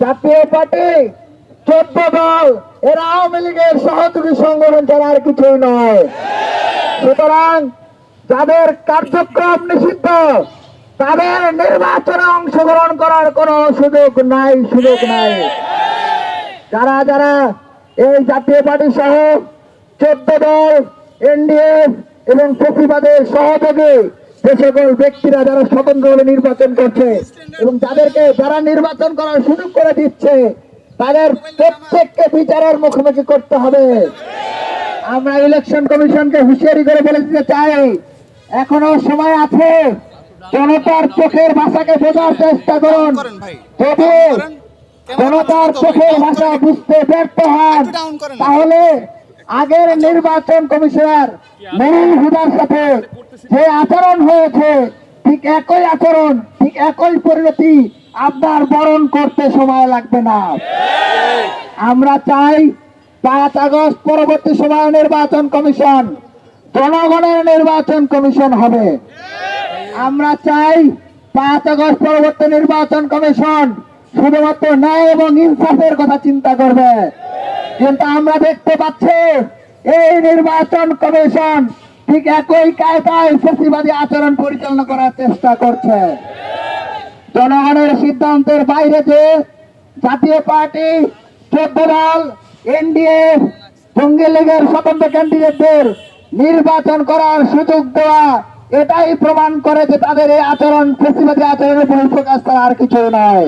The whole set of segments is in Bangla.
জাতীয় পার্টি, চোদ্দ দল, এরা আওয়ামী লীগের সহযোগী সংগঠন ছাড়া আর কিছুই নয়। সুতরাং যাদের কার্যক্রম নিষিদ্ধ, তাদের নির্বাচনে অংশগ্রহণ করার কোনো সুযোগ নাই সুযোগ নাই। যারা যারা এই জাতীয় পার্টি সহ চোদ্দ দল, এনডিএফ এবং প্রতিবাদের সহযোগী যে সকল ব্যক্তিরা যারা স্বতন্ত্রভাবে নির্বাচন করছে এবং যাদেরকে যারা নির্বাচন করার সুযোগ করে দিচ্ছে তাদের প্রত্যেককে বিচারের মুখোমুখি করতে হবে। আমরা ইলেকশন কমিশনকে হুঁশিয়ারি করে বলে দিতে চাই এখনও সময় আছে জনতার চোখের ভাষাকে বোঝার চেষ্টা করুন। জনতার চোখের ভাষা বুঝতে ব্যর্থ হন। তাহলে আগের নির্বাচন কমিশনার মনির হুদার সাথে যে আচরণ হয়েছে, ঠিক একই আচরণ, ঠিক একই পরিণতি আপনার বরণ করতে সময় লাগবে না। আমরা চাই পাঁচ আগস্ট পরবর্তী সময় নির্বাচন কমিশন, জনগণের নির্বাচন কমিশন হবে। আমরা চাই পাঁচ আগস্ট পরবর্তী নির্বাচন কমিশন শুধুমাত্র ন্যায় এবং ইনসাফের কথা চিন্তা করবে। কিন্তু আমরা দেখতে পাচ্ছি এই নির্বাচন কমিশন ঠিক একই কায়দায় ফেসিবাদী আচরণ পরিচালনা করার চেষ্টা করছে। জনগণের সিদ্ধান্তের বাইরে যে জাতীয় পার্টি চোদ্দ দল এনডিএ জঙ্গি লীগের স্বতন্ত্র ক্যান্ডিডেটদের নির্বাচন করার সুযোগ দেওয়া এটাই প্রমাণ করে যে তাদের এই আচরণ ফেসিবাদী আচরণের বহিঃপ্রকাশ ছাড়া আর কিছু নয়।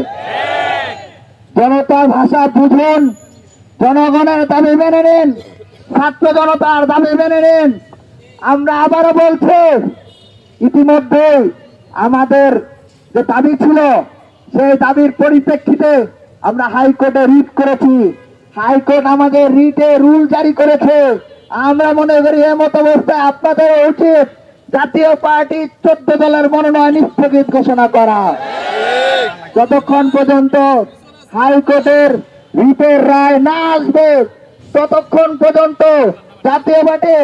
জনতার ভাষা বুঝুন জনগণের দাবি মেনে নিন, ছাত্র জনতার দাবি মেনে নিন। আমরা আবারও বলছি, ইতিমধ্যে আমাদের যে দাবি ছিল, সেই দাবির পরিপ্রেক্ষিতে আমরা হাইকোর্টে রিট করেছি। হাইকোর্ট আমাদের রিটে রুল জারি করেছে। আমরা মনে করি এ এমত অবস্থায় আপনাদের উচিত। জাতীয় পার্টি চোদ্দ দলের মনোনয়ন স্থগিত ঘোষণা করা। যতক্ষণ পর্যন্ত হাইকোর্টের রায় না আসবে। ততক্ষণ পর্যন্ত জাতীয় পার্টি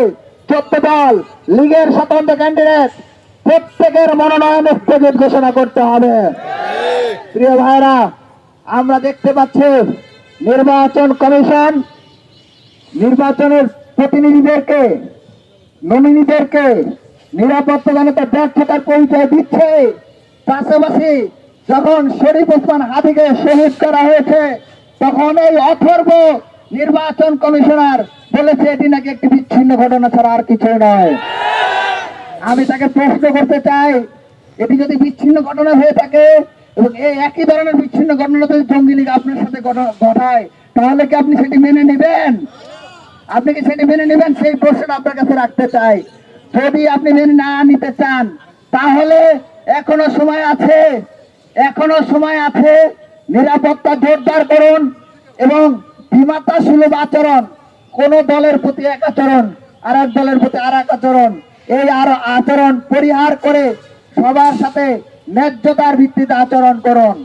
লীগের স্বতন্ত্র ক্যান্ডিডেট প্রত্যেকের মনোনয়ন স্থগিত ঘোষণা করতে হবে। প্রিয় ভাইরা, আমরা দেখতে পাচ্ছি নির্বাচন কমিশন নির্বাচনের প্রতিনিধিদেরকে, নমিনিদেরকে নিরাপত্তা জনতা ব্যর্থতার পরিচয় দিচ্ছে। পাশাপাশি যখন শরীফ ওসমান হাদিকে শহীদ করা হয়েছে তখন এই অথর্ব নির্বাচন কমিশনার বলেছে, এটি নাকি একটি বিচ্ছিন্ন ঘটনা ছাড়া আর কিছু নয়। আমি তাকে প্রশ্ন করতে চাই, এটি যদি বিচ্ছিন্ন ঘটনা হয়ে থাকে এবং এই একই ধরনের বিচ্ছিন্ন ঘটনা যদি জঙ্গি লীগ আপনার সাথে ঘট- ঘটায়, তাহলে কি আপনি সেটি মেনে নেবেন? আপনি কি সেটি মেনে নেবেন? সেই প্রশ্ন আপনার কাছে রাখতে চাই। যদি আপনি মেনে না নিতে চান, তাহলে এখনও সময় আছে, এখনও সময় আছে নিরাপত্তা জোরদার করুন এবং বিমাতা সুলভ আচরণ, কোন দলের প্রতি এক আচরণ আর এক দলের প্রতি আর এক আচরণ, এই আর আচরণ পরিহার করে সবার সাথে ন্যায্যতার ভিত্তিতে আচরণ করুন।